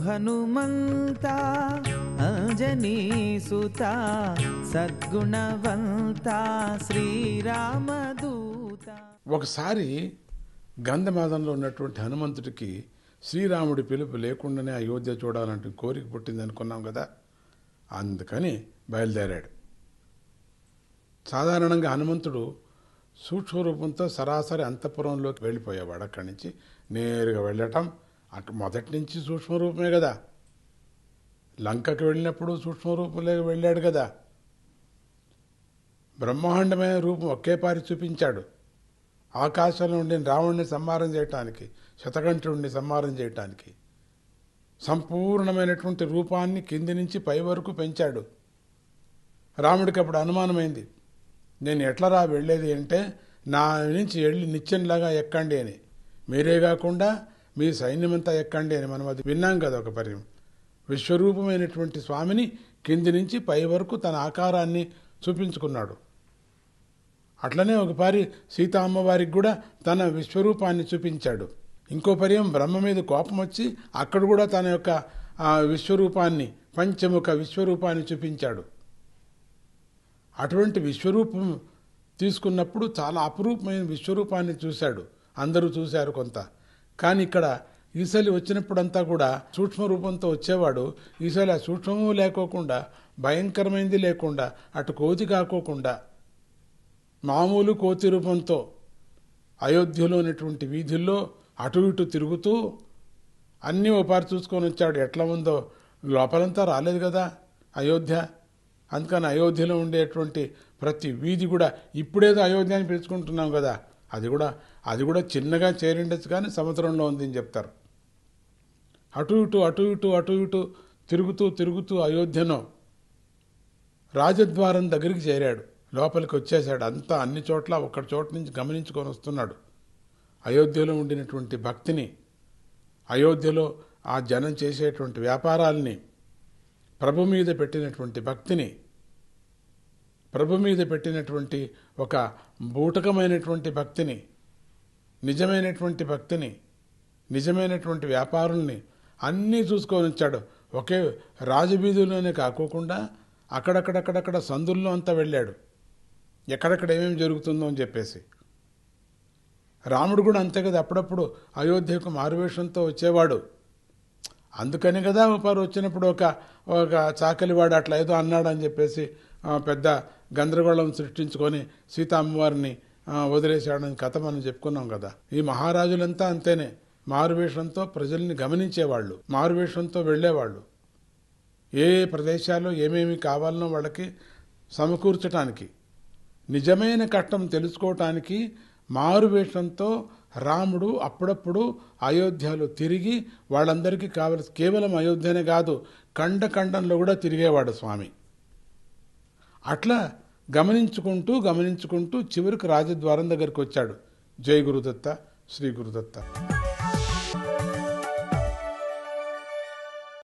హనుమంత అంజనీ సుత సద్గుణవంత శ్రీరామదూత. ఒకసారి గంధమాదంలో ఉన్నటువంటి హనుమంతుడికి శ్రీరాముడి పిలుపు లేకుండానే అయోధ్య చూడాలంటే కోరిక పుట్టింది అనుకున్నాం కదా. అందుకని బయలుదేరాడు. సాధారణంగా హనుమంతుడు సూక్ష్మ రూపంతో సరాసరి అంతఃపురంలోకి వెళ్ళిపోయేవాడు. అక్కడి నుంచి నేరుగా వెళ్ళటం అటు మొదటి నుంచి సూక్ష్మ రూపమే కదా. లంకకి వెళ్ళినప్పుడు సూక్ష్మ రూపంలో వెళ్ళాడు కదా. బ్రహ్మాండమైన రూపం ఒకేపారి చూపించాడు. ఆకాశంలో ఉండి రావణ్ణి సంహారం చేయటానికి శతకంఠుడిని సంహారం చేయటానికి సంపూర్ణమైనటువంటి రూపాన్ని కింది నుంచి పై వరకు పెంచాడు. రాముడికి అప్పుడు అనుమానమైంది నేను ఎట్లా రా వెళ్ళేది అంటే నా నుంచి వెళ్ళి నిత్యంలాగా ఎక్కండి అని. మీరే కాకుండా మీ సైన్యమంతా ఎక్కండి అని మనం అది విన్నాం కదా ఒక పర్యం. విశ్వరూపమైనటువంటి స్వామిని కింది నుంచి పై వరకు తన ఆకారాన్ని చూపించుకున్నాడు. అట్లనే ఒకపారి సీతా అమ్మవారికి కూడా తన విశ్వరూపాన్ని చూపించాడు. ఇంకో పర్యం బ్రహ్మ మీద కోపం వచ్చి అక్కడ కూడా తన యొక్క విశ్వరూపాన్ని పంచముఖ విశ్వరూపాన్ని చూపించాడు. అటువంటి విశ్వరూపం తీసుకున్నప్పుడు చాలా అపురూపమైన విశ్వరూపాన్ని చూశాడు. అందరూ చూశారు కొంత. కానీ ఇక్కడ ఈసలి వచ్చినప్పుడంతా కూడా సూక్ష్మ రూపంతో వచ్చేవాడు. ఈసలి ఆ సూక్ష్మము లేకోకుండా భయంకరమైంది లేకుండా అటు కోతి కాకోకుండా మామూలు కోతి రూపంతో అయోధ్యలో ఉన్నటువంటి వీధుల్లో అటు ఇటు తిరుగుతూ అన్నీ ఓపారి చూసుకొని వచ్చాడు. ఎట్లా ఉందో లోపలంతా రాలేదు కదా అయోధ్య. అందుకని అయోధ్యలో ఉండేటువంటి ప్రతి వీధి కూడా ఇప్పుడేదో అయోధ్య అని పిలుచుకుంటున్నాం కదా. అది కూడా అది కూడా చిన్నగా చేరిండొచ్చు కానీ సముద్రంలో ఉంది అని చెప్తారు. అటు ఇటు అటు ఇటు అటు ఇటు తిరుగుతూ తిరుగుతూ అయోధ్యను రాజద్వారం దగ్గరికి చేరాడు. లోపలికి వచ్చేసాడు అంతా అన్ని చోట్ల ఒక్కడి చోట నుంచి గమనించుకొని వస్తున్నాడు. అయోధ్యలో ఉండినటువంటి భక్తిని అయోధ్యలో ఆ జనం చేసేటువంటి వ్యాపారాల్ని ప్రభు మీద పెట్టినటువంటి భక్తిని ప్రభు మీద పెట్టినటువంటి ఒక బూటకమైనటువంటి భక్తిని నిజమైనటువంటి భక్తిని నిజమైనటువంటి వ్యాపారుల్ని అన్నీ చూసుకొని వచ్చాడు. ఒకే రాజబీధుల్లోనే కాకోకుండా అక్కడక్కడక్కడక్కడ సందుల్లో అంతా వెళ్ళాడు. ఎక్కడెక్కడ ఏమేమి జరుగుతుందో అని చెప్పేసి. రాముడు కూడా అంతే కదా అప్పుడప్పుడు అయోధ్యకు మారువేషంతో వచ్చేవాడు. అందుకని కదా ఒకరు వచ్చినప్పుడు ఒక ఒక చాకలివాడు అట్లా ఏదో అన్నాడు అని చెప్పేసి పెద్ద గందరగోళం సృష్టించుకొని సీతామ్మవారిని వదిలేశాడని కథ మనం చెప్పుకున్నాం కదా. ఈ మహారాజులంతా అంతేనే. మారువేషంతో ప్రజల్ని గమనించేవాళ్ళు మారువేషంతో వెళ్ళేవాళ్ళు. ఏ ఏ ప్రదేశాల్లో ఏమేమి కావాలనో వాళ్ళకి సమకూర్చటానికి నిజమైన కష్టం తెలుసుకోవటానికి మారువేషంతో రాముడు అప్పుడప్పుడు అయోధ్యలో తిరిగి వాళ్ళందరికీ కావలసి కేవలం అయోధ్యనే కాదు ఖండ ఖండంలో కూడా తిరిగేవాడు స్వామి. అట్లా గమనించుకుంటూ గమనించుకుంటూ చివరికి రాజద్వారం దగ్గరికి వచ్చాడు. జయ గురుదత్త శ్రీ గురుదత్త.